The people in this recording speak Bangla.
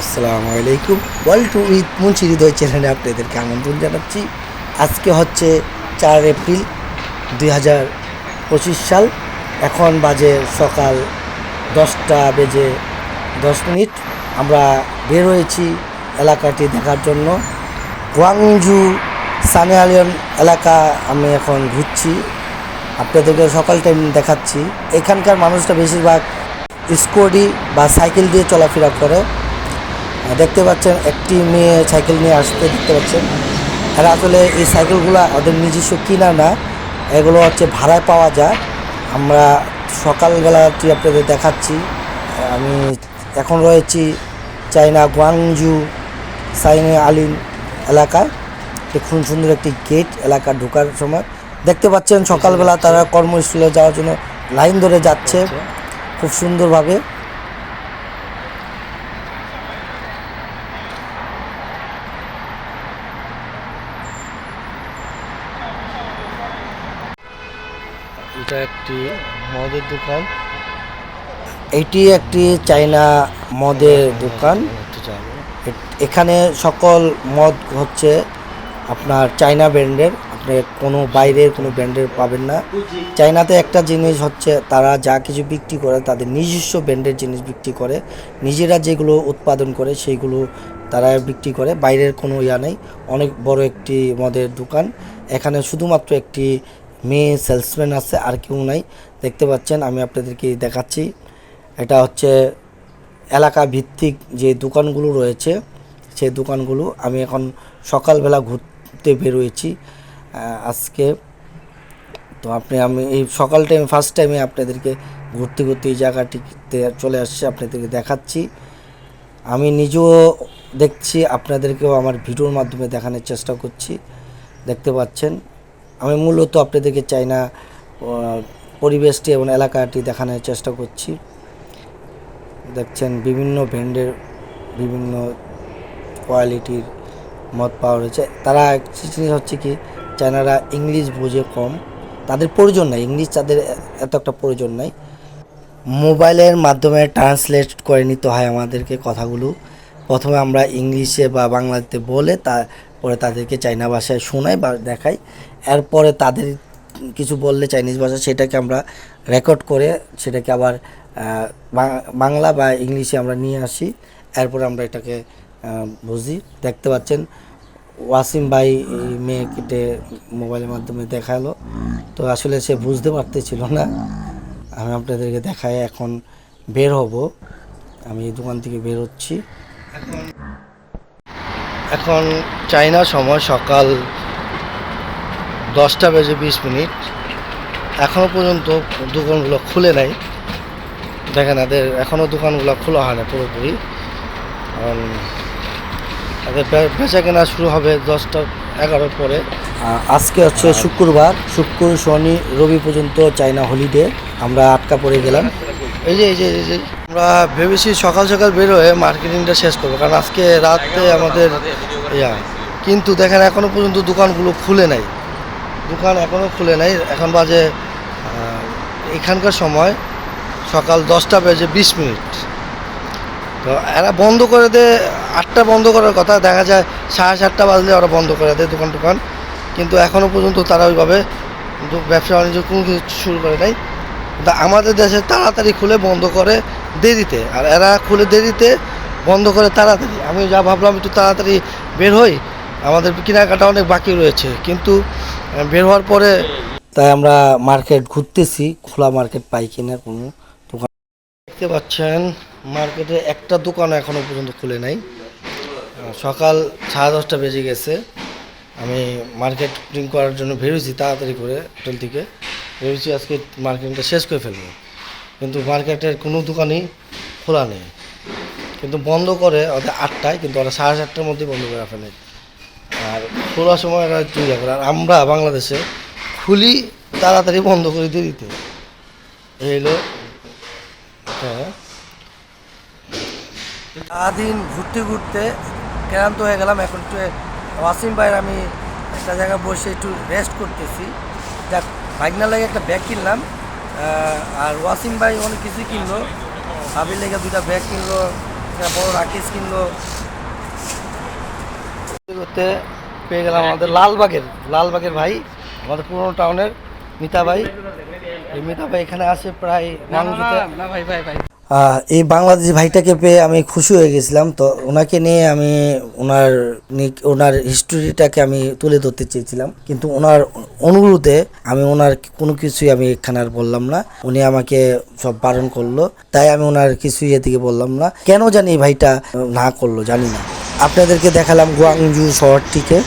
আসসালামু আলাইকুম। World to with Munshi Hriday চ্যানেলে আপনাদেরকে আমন্ত্রণ জানাচ্ছি। আজকে হচ্ছে চার এপ্রিল দুই হাজার পঁচিশ সাল। এখন বাজে সকাল দশটা বেজে দশ মিনিট। আমরা বের হয়েছি এলাকাটি দেখার জন্য। গুয়াংজু সানেয়ালিয়ন এলাকা আমি এখন ঘুরছি। আপনাদেরকে সকাল টাইম দেখাচ্ছি। এখানকার মানুষটা বেশিরভাগ স্কুটি বা সাইকেল দিয়ে চলাফেরা করে। দেখতে পাচ্ছেন একটি মেয়ে সাইকেল নিয়ে আসতে দেখতে পাচ্ছেন। আর আসলে এই সাইকেলগুলো ওদের নিজস্ব কিনা না এগুলো হচ্ছে ভাড়ায় পাওয়া যায়। আমরা সকালবেলাটি আপনাদের দেখাচ্ছি। আমি এখন রয়েছি চাইনা গুয়াংজু সাইনে আলিন এলাকায়। খুব সুন্দর একটি গেট এলাকা ঢোকার সময়। দেখতে পাচ্ছেন সকালবেলা তারা কর্মস্থলে যাওয়ার জন্য লাইন ধরে যাচ্ছে। খুব সুন্দরভাবে। এটা একটি মদের দোকান। এটি একটি চাইনা মদের দোকান। এখানে সকল মদ হচ্ছে আপনার চাইনা ব্র্যান্ডের। আপনি কোনো বাইরের কোনো ব্র্যান্ডের পাবেন না। চাইনাতে একটা জিনিস হচ্ছে তারা যা কিছু বিক্রি করে তাদের নিজস্ব ব্র্যান্ডের জিনিস বিক্রি করে। নিজেরা যেগুলো উৎপাদন করে সেইগুলো তারা বিক্রি করে। বাইরের কোনো ইয়া নেই। অনেক বড় একটি মদের দোকান। এখানে শুধুমাত্র একটি মেয়ে সেলসম্যান আছে, আর কেউ নাই। দেখতে পাচ্ছেন, আমি আপনাদেরকে দেখাচ্ছি। এটা হচ্ছে এলাকা ভিত্তিক যে দোকানগুলো রয়েছে সেই দোকানগুলো আমি এখন সকালবেলা ঘুরতে বেরোয়েছি আজকে। তো আপনি, আমি এই সকাল টাইম ফার্স্ট টাইমে আপনাদেরকে ঘুরতে ঘুরতে এই জায়গাটিতে চলে আসছে, আপনাদেরকে দেখাচ্ছি। আমি নিজেও দেখছি, আপনাদেরকেও আমার ভিডিওর মাধ্যমে দেখানোর চেষ্টা করছি। দেখতে পাচ্ছেন আমি মূলত আপনাদেরকে চাইনা আহ, পরিবেশটি এবং এলাকাটি দেখানোর চেষ্টা করছি। দেখছেন বিভিন্ন ব্র্যান্ডের বিভিন্ন কোয়ালিটির মত পাওয়া রয়েছে। তারা জিনিস হচ্ছে কি চায়নারা ইংলিশ বোঝে কম। তাদের প্রয়োজন নাই ইংলিশ তাদের এত একটা প্রয়োজন নাই। মোবাইলের মাধ্যমে ট্রান্সলেট করে নিতে হয় আমাদেরকে কথাগুলো। প্রথমে আমরা ইংলিশে বা বাংলাতে বলে তারপরে তাদেরকে চাইনা ভাষায় শোনাই বা দেখাই। এরপরে তাদের কিছু বললে চাইনিজ ভাষা সেটাকে আমরা রেকর্ড করে সেটাকে আবার বাংলা বা ইংলিশে আমরা নিয়ে আসি। এরপরে আমরা এটাকে বুঝি। দেখতে পাচ্ছেন, ওয়াসিম ভাই মেয়ে কেটে মোবাইলের মাধ্যমে দেখাল। তো আসলে সে বুঝতে পারতেছিল না। আমি আপনাদেরকে দেখাই, এখন বের হব। আমি দোকান থেকে বের হচ্ছি। এখন চাইনা সময় সকাল দশটা বেজে বিশ মিনিট। এখনও পর্যন্ত দোকানগুলো খুলে নাই। দেখেন এদের এখনও দোকানগুলো খোলা হয় না পুরোপুরি। কারণ বে- বেচা কেনা শুরু হবে দশটা এগারোর পরে। আজকে হচ্ছে শুক্রবার। শুক্র শনি রবি পর্যন্ত চাইনা হলিডে আমরা আটকা পড়ে গেলাম। এই যে এই যে এই যে আমরা ভেবেছি সকাল সকাল বের হয়ে মার্কেটিংটা শেষ করব। কারণ আজকে রাতে আমাদের ইয়া। কিন্তু দেখেন এখনও পর্যন্ত দোকানগুলো খুলে নাই। দোকান এখনও খুলে নাই। এখন বাজে এখানকার সময় সকাল দশটা বেজে বিশ মিনিট। তো এরা বন্ধ করে দেয় আটটা বন্ধ করার কথা। দেখা যায় সাড়ে সাতটা বাজলে ওরা বন্ধ করে দেয় দোকান টোকান। কিন্তু এখনও পর্যন্ত তারা ওইভাবে ব্যবসা বাণিজ্য কোনো কিছু শুরু করে নাই। কিন্তু আমাদের দেশে তাড়াতাড়ি খুলে বন্ধ করে দেরিতে। আর এরা খুলে দেরিতে বন্ধ করে তাড়াতাড়ি। আমি যা ভাবলাম একটু তাড়াতাড়ি বের হই। আমাদের কেনাকাটা অনেক বাকি রয়েছে। কিন্তু বের হওয়ার পরে তাই আমরা মার্কেট ঘুরতেছি, খোলা মার্কেট পাই কিনা কোনো দোকান দেখতে পাচ্ছেন, মার্কেটে একটা দোকান এখনও পর্যন্ত খুলে নাই। সকাল সাড়ে দশটা বেজে গেছে। আমি মার্কেটিং করার জন্য বেরোছি তাড়াতাড়ি করে হোটেল থেকে। ভেবেছি আজকে মার্কেটিংটা শেষ করে ফেলব। কিন্তু মার্কেটের কোনো দোকানই খোলা নেই। কিন্তু বন্ধ করে, ওদের আটটায়, কিন্তু ওরা সাড়ে চারটার মধ্যে বন্ধ করে ফেলে। আর খোলার সময় ওরা ইয়ে করে। আর আমরা বাংলাদেশে খুলি তাড়াতাড়ি বন্ধ করে দিয়ে দিতে। এই হলো সারাদিন ঘুরতে ঘুরতে ক্লান্ত হয়ে গেলাম। এখন একটু ওয়াসিম ভাইয়ের আমি একটা জায়গায় বসে একটু রেস্ট করতেছি। যাক ভাগনা লাগে একটা ব্যাগ কিনলাম। আর ওয়াসিম ভাই অনেক কিছু কিনলো। ভাবির লেগে দুটা ব্যাগ কিনলো, একটা বড় রাকেশ কিনলো। করতে পেয়ে গেলাম আমাদের লালবাগের লালবাগের ভাই আমাদের পুরোনো টাউনের মিতা ভাই এই মিতা ভাই এখানে আসে প্রায় ভাই ভাই ভাই। এই বাংলাদেশি ভাইটাকে পেয়ে আমি খুশি হয়ে গেছিলাম। তো ওনাকে নিয়ে আমি ওনার ওনার হিস্টোরিটাকে আমি তুলে ধরতে চেয়েছিলাম। কিন্তু ওনার অনুরোধে আমি ওনার কোনো কিছুই আমি এখানে আর বললাম না। উনি আমাকে সব বারণ করল। তাই আমি ওনার কিছুই এদিকে বললাম না। কেন জানি এই ভাইটা না করল জানি না। আপনাদেরকে দেখালাম গুয়াংজু শহরটিকে।